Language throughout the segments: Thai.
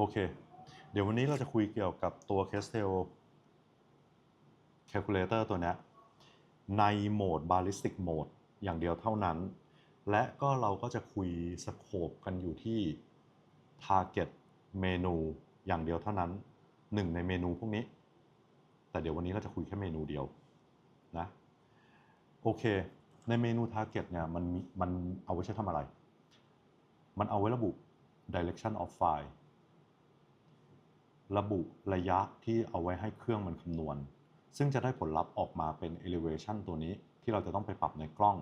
โอเค เดี๋ยววันนี้เราจะคุยเกี่ยวกับตัว Castel Calculator ตัวนี้ในโหมด Ballistic Mode อย่างเดียวเท่านั้น และก็เราก็จะคุยสโคปกันอยู่ที่ Target เมนูอย่างเดียวเท่านั้นหนึ่งในเมนูพวกนี้ แต่เดี๋ยววันนี้เราจะคุยแค่เมนูเดียวนะโอเค ในเมนู Target เนี่ยมันมีมันเอาไว้ใช้ทำอะไร มันเอาไว้ระบุ direction of file ระบุระยะที่เอาไว้ให้เครื่องมันคำนวณ ซึ่งจะได้ผลลัพธ์ออกมาเป็น elevation ตัวนี้ที่เราจะต้องไปปรับในกล้อง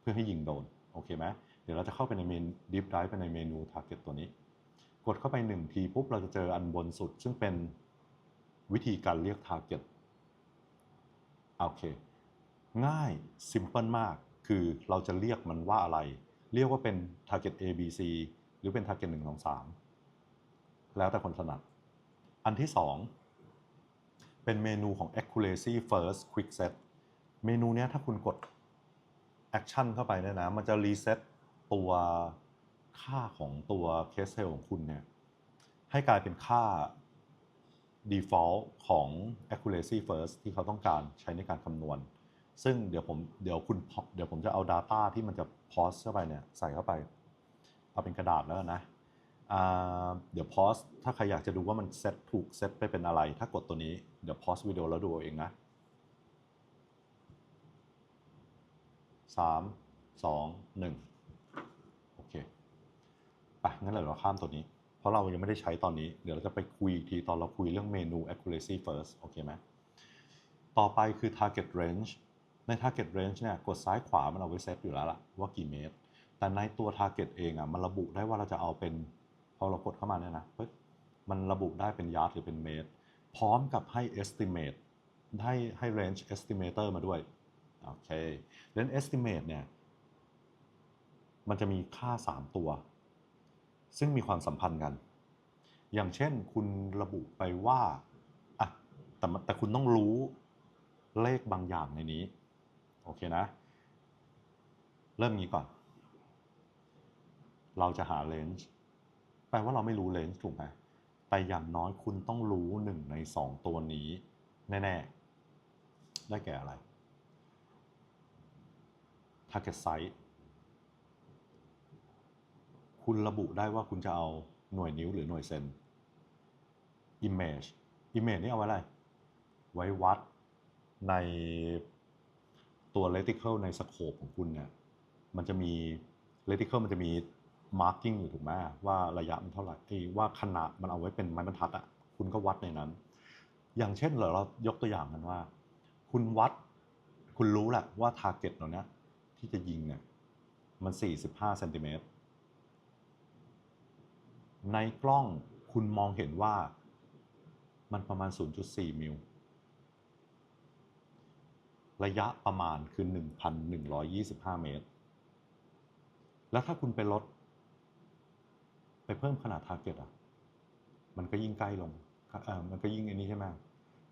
เพื่อให้ยิงโดน โอเคไหมเดี๋ยวเราจะเข้าไปในเมน deep dive ไปในเมนู target ตัวนี้ กดเข้าไป1ทีปุ๊บเราจะเจออันบนสุด ซึ่งเป็นวิธีการเรียก target โอเค ง่าย simple มาก คือเราจะเรียกมันว่าอะไร เรียกว่าเป็น target A B C หรือเป็น target 1 2 3 แล้วแต่คนถนัด อันที่ 2 เป็นเมนูของ accuracy first quick set เมนูนี้ถ้าคุณกด action เข้าไปเนี่ยนะ มันจะ reset ตัวค่าของตัว case cell ของคุณเนี่ย ให้กลายเป็นค่า default ของ accuracy first ที่เขาต้องการใช้ในการคำนวณ ซึ่งเดี๋ยวผมเดี๋ยวคุณเดี๋ยวผมจะเอา Data ที่มันจะ pause เข้าไปเนี่ย ใส่เข้าไป เอาเป็นกระดาษแล้วนะ เดี๋ยว pause ถ้าใครอยากจะดูว่ามันเซตถูกเซตไปเป็นอะไร ถ้ากดตัวนี้เดี๋ยว pause วิดีโอแล้วดูเอาเองนะสามสองหนึ่งโอเคไปงั้นเดี๋ยเราข้ามตัวนี้ เพราะเรายังไม่ได้ใช้ตอนนี้ เดี๋ยวเราจะไปคุยอีกทีตอนเราคุยเรื่องเมนู accuracy first โอเคไหมต่อไปคือ target range ใน target range เนี่ยกดซ้ายขวามันเอาไว้เซตอยู่แล้วล่ะว่ากี่เมตร แต่ในตัว target เองอะมันระบุได้ว่าเราจะเอาเป็น พอเรากดเข้ามาเนี่ยนะมันระบุได้เป็นยาร์ดหรือเป็นเมตร พร้อมกับให้ estimate ให้ให้ range estimator มาด้วย โอเค range estimate เนี่ย มันจะมีค่า 3 ตัว ซึ่งมีความสัมพันธ์กัน อย่างเช่นคุณระบุไปว่าอะแต่แต่คุณต้องรู้เลขบางอย่างในนี้ โอเคนะ เริ่มงี้ก่อน เราจะหา range ลว่าเราไม่รู้ range ถูกไหมแต่อย่างน้อยคุณต้องรู้หนึ่งในสองตัวนี้แน่ๆ ได้แก่อะไร target size คุณระบุได้ว่าคุณจะเอาหน่วยนิ้วหรือหน่วยเซน image image นี่เอาไว้อะไร ไว้วัดในตัว reticle ในสโคปของคุณเนี่ย มันจะมี reticle มันจะมี marking อยู่ถูกไหมว่าระยะมันเท่าไหร่ที่ว่าขนาดมันเอาไว้เป็นไม้บรรทัดอะคุณก็วัดในนั้น อย่างเช่นเหรอเรายกตัวอย่างกันว่า คุณวัด คุณรู้แหละว่า target เราเนี้ยที่จะยิงเนี่ยมัน 45เซนติเมตรในกล้องคุณมองเห็นว่ามันประมาณ 0.4 มิล ระยะประมาณคือ 1,125 เมตร แล้วถ้าคุณไปลด ไปเพิ่มขนาด target อะ มันก็ยิ่งใกล้ลงเออมันก็ยิ่งอันนี้ใช่ไหม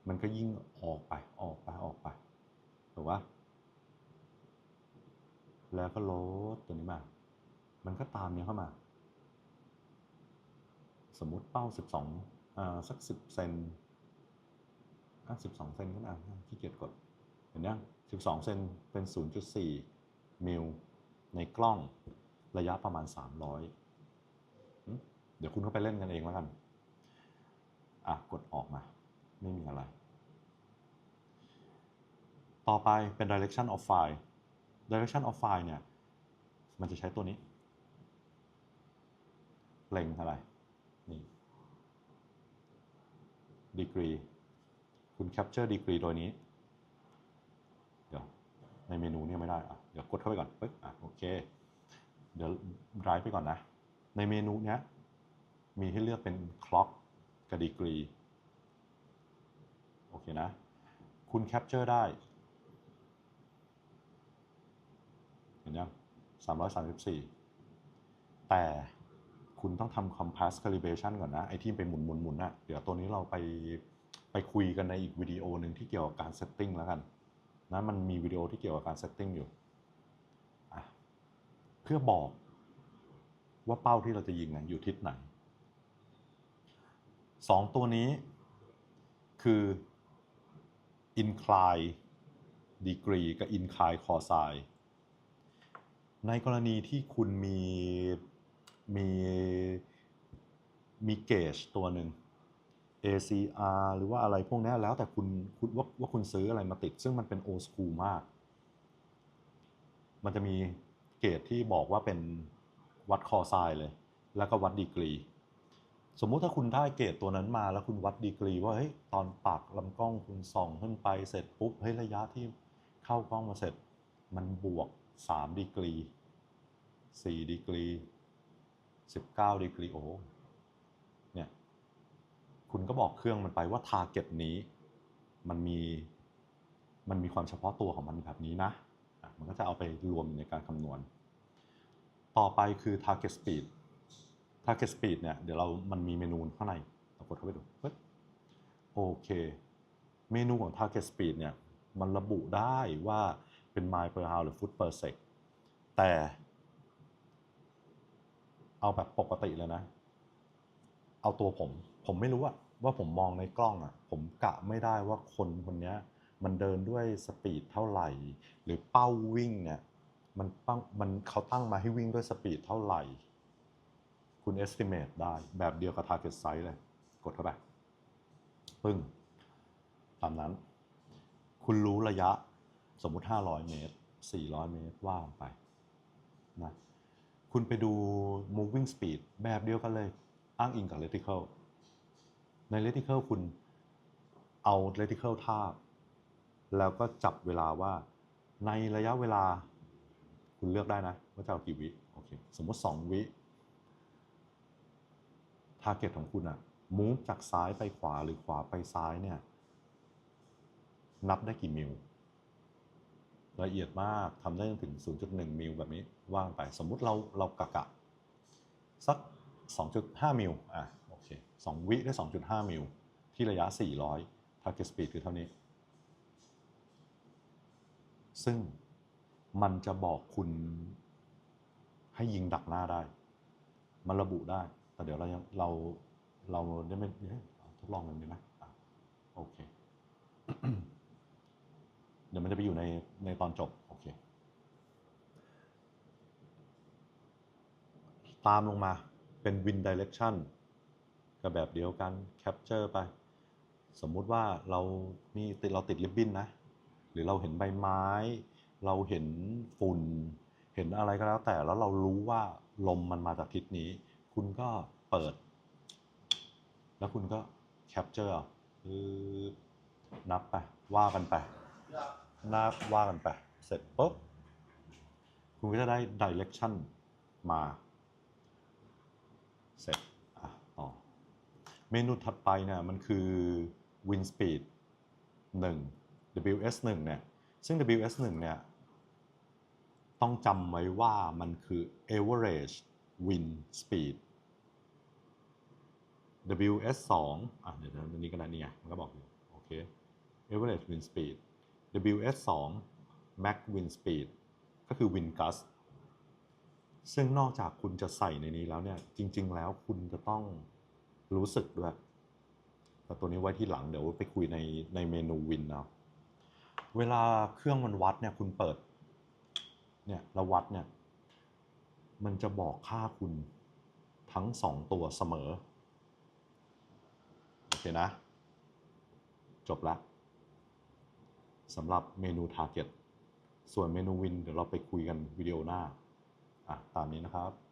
มันก็ยิ่งออกไปออกไปออกไปถูกปะแล้วก็ลดตัวนี้มา มันก็ตามเนี้ยเข้ามา สมมุติเป้า 12อ่าสัก 10 เซนอะ12 เซนก็ได้ขี้เกียจกด เห็นยัง12 เซนเป็น 0.4 มิล ในกล้องระยะประมาณ 300เดี๋ยวคุณเข้าไปเล่นกันเองแล้วกัน อะ กดออกมา ไม่มีอะไร ต่อไปเป็น direction of file direction of file เนี่ย มันจะใช้ตัวนี้ เล็งอะไร นี่ degree คุณ capture degree โดยนี้ เดี๋ยว ในเมนูเนี่ยไม่ได้ อะ เดี๋ยวกดเข้าไปก่อนปึ๊บอะ โอเค เดี๋ยว drive ไปก่อนนะ ในเมนูเนี้ย มีให้เลือกเป็น clock กับ degree โอเคนะ คุณ capture ได้ เห็นยัง334แต่คุณต้องทำ compass calibration ก่อนนะ ไอ้ที่เป็นหมุนหมุนหมุนน่ะเดี๋ยวตัวนี้เราไปไปคุยกันในอีกวิดีโอหนึ่งที่เกี่ยวกับการ setting แล้วกันนะมันมีวิดีโอที่เกี่ยวกับการ setting อยู่เพื่อบอกว่าเป้าที่เราจะยิงนะอยู่ทิศไหน สองตัวนี้คือ incline degree กับ incline cosine ในกรณีที่คุณมีมีมีเกจตัวหนึ่ง ACR หรือว่าอะไรพวกนี้แล้วแต่คุณคุณว่าว่าคุณซื้ออะไรมาติด ซึ่งมันเป็น old school มาก มันจะมีเกจที่บอกว่าเป็นวัดคอไซน์เลย แล้วก็วัดดีกรี สมมุติถ้าคุณได้เกรดตัวนั้นมาแล้วคุณวัดดีกรี ว่าเฮ้ยตอนปากลำกล้องคุณส่องขึ้นไปเสร็จปุ๊บเฮ้ยระยะที่เข้ากล้องมาเสร็จ มันบวก3ดีกรี4ดีกรี19ดีกรีโอเนี่ยคุณก็บอกเครื่องมันไปว่าทาร์เก็ตนี้ มันมีมันมีความเฉพาะตัวของมันแบบนี้นะ มันก็จะเอาไปรวมในการคำนวณ ต่อไปคือ target speed target speed เนี่ยเดี๋ยวเรามันมีเมนูข้างในเรากดเข้าไปดูโอเค เมนูของ target speed เนี่ยมันระบุได้ว่าเป็น mile per hour หรือ foot per sec แต่ เอาแบบปกติเลยนะ เอาตัวผม ผมไม่รู้ว่าว่าผมมองในกล้องอะ่ะ ผมกะไม่ได้ว่าคนคนนี้มันเดินด้วยสปีดเท่าไหร่ หรือเป้าวิ่งเนี่ยมันมันเขาตั้งมาให้วิ่งด้วยสปีดเท่าไหร่ คุณ estimate ได้แบบเดียวกับ target size เลย กดเข้าไป ปึ้ง ตามนั้น คุณรู้ระยะสมมุติ 500 เมตร 400 เมตรว่างไปนะคุณไปดู moving speed แบบเดียวกันเลย อ้างอิงกับ reticle ใน reticle คุณเอา reticle ทาบ แล้วก็จับเวลาว่าในระยะเวลา คุณเลือกได้นะ ว่าจะเอากี่วิ โอเค สมมติ 2 วิ ทาร์เก็ตของคุณอะ move จากซ้ายไปขวาหรือขวาไปซ้ายเนี่ย นับได้กี่มิลละเอียดมากทำได้ถึง 0.1 มิลแบบนี้ว่างไป สมมุติเราเรากะกะ สัก 2.5 มิลอะโอเค2วิได้ 2.5 มิลที่ระยะ 400 target speed คือเท่านี้ ซึ่งมันจะบอกคุณให้ยิงดักหน้าได้ มันระบุได้ แต่เดี๋ยวเรายังเราเราได้ไม่ทดลองกันดีไหมอะโอเค เดี๋ยวมันจะไปอยู่ในในตอนจบ โอเค ตามลงมาเป็น Win Direction ก็แบบเดียวกัน Capture ไป สมมุติว่าเรามีติดเราติดริบบิ้นนะ หรือเราเห็นใบไม้ เราเห็นฝุ่น เห็นอะไรก็แล้วแต่แล้วเรารู้ว่าลมมันมาจากทิศนี้ คุณก็เปิด แล้วคุณก็แคปเจอร์คือนับไป ว่ากันไปนับว่ากันไป เสร็จปุ๊บ คุณก็จะได้ direction มา เสร็จอะต่อเมนูถัดไปเนี่ยมันคือ win speed 1 WS 1เนี่ย ซึ่ง WS 1เนี่ย ต้องจำไว้ว่ามันคือ average win speed WS 2อะเดี๋ยวอันนี้ก็ได้นี่ไงมันก็บอกอยู่โอเค average wind speed WS 2 max wind speed ก็คือ wind gust ซึ่งนอกจากคุณจะใส่ในนี้แล้วเนี่ย จริง ๆ แล้วคุณจะต้องรู้สึกด้วย แต่ตัวนี้ไว้ที่หลังเดี๋ยวไปคุยในในเมนูวินเอาเวลาเครื่องมันวัดเนี่ยคุณเปิด เนี่ยแล้ววัดเนี่ย มันจะบอกค่าคุณทั้งสองตัวเสมอ โอเคนะ จบละสำหรับเมนู Target ส่วนเมนูวินเดี๋ยวเราไปคุยกันวิดีโอหน้าอะตามนี้นะครับ